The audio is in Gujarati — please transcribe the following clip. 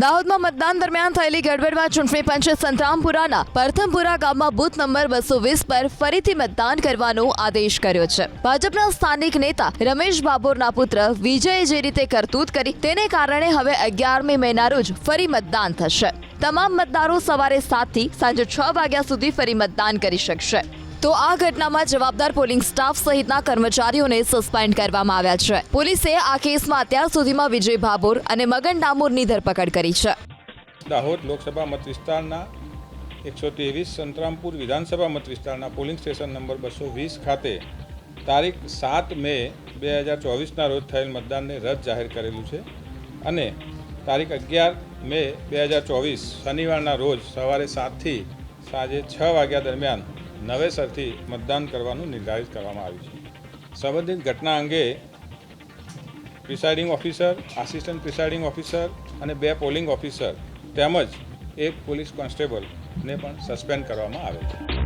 દાહોદમાં મતદાન દરમિયાન થયેલી ગડબડમાં ચૂંટણી પંચે સંતરામપુરાના પ્રથમપુરા ગામમાં બૂથ નંબર બસો વીસ પર ફરીથી મતદાન કરવાનો આદેશ કર્યો છે. ભાજપના સ્થાનિક નેતા રમેશ બાબોરના પુત્ર વિજયે જે રીતે કરતૂત કરી તેને કારણે હવે અગિયારમી મેના રોજ ફરી મતદાન થશે. તમામ મતદારો સવારે સાતથી સાંજે છ વાગ્યા સુધી ફરી મતદાન કરી શકશે. તો આ ઘટનામાં જવાબદાર પોલિંગ સ્ટાફ સહિતના કર્મચારીઓને સસ્પેન્ડ કરવામાં આવ્યા છે. પોલીસે આ કેસમાં અત્યાર સુધીમાં વિજય ભાભોર અને મગન ડામોરની ધરપકડ કરી છે. દાહોદ લોકસભા મત વિસ્તારના એકસો ત્રેવીસ સંતરામપુર વિધાનસભા મત વિસ્તારના પોલિંગ સ્ટેશન નંબર બસો વીસ ખાતે તારીખ સાત મે બે હજાર ચોવીસના રોજ થયેલ મતદાનને રદ જાહેર કરેલું છે અને તારીખ અગિયાર મે બે હજાર ચોવીસ શનિવારના રોજ સવારે સાતથી સાંજે છ વાગ્યા દરમિયાન નવેસરથી મતદાન કરવાનું નિર્ધારિત કરવામાં આવ્યું છે. સંબંધિત ઘટના અંગે presiding officer, assistant presiding officer અને બે પોલિંગ ઓફિસર તેમજ એક પોલીસ કોન્સ્ટેબલને પણ સસ્પેન્ડ કરવામાં આવે છે.